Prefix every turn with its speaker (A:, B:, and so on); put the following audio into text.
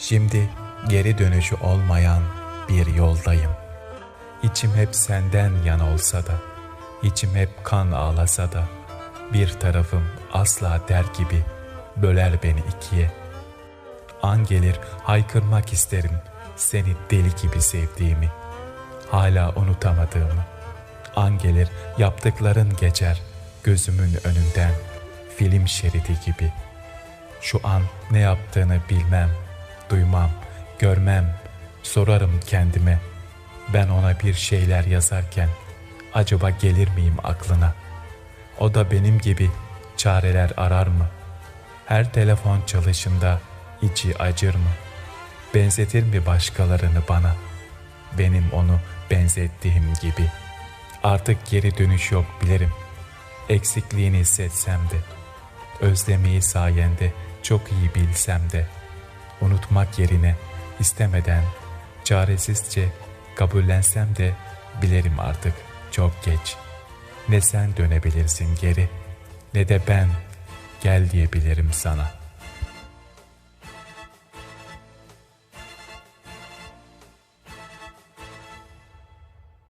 A: Şimdi geri dönüşü olmayan bir yoldayım. İçim hep senden yana olsa da, içim hep kan ağlasa da, bir tarafım asla der gibi böler beni ikiye. An gelir haykırmak isterim seni deli gibi sevdiğimi, hala unutamadığımı. An gelir yaptıkların geçer gözümün önünden film şeridi gibi. Şu an ne yaptığını bilmem, duymam, görmem, sorarım kendime. Ben ona bir şeyler yazarken acaba gelir miyim aklına? O da benim gibi çareler arar mı? Her telefon çalışında içi acır mı? Benzetir mi başkalarını bana? Benim onu benzettiğim gibi. Artık geri dönüş yok bilirim. Eksikliğini hissetsem de, özlemeyi sayende çok iyi bilsem de, unutmak yerine istemeden, çaresizce kabullensem de bilirim artık çok geç. Ne sen dönebilirsin geri, ne de ben gel diyebilirim sana.''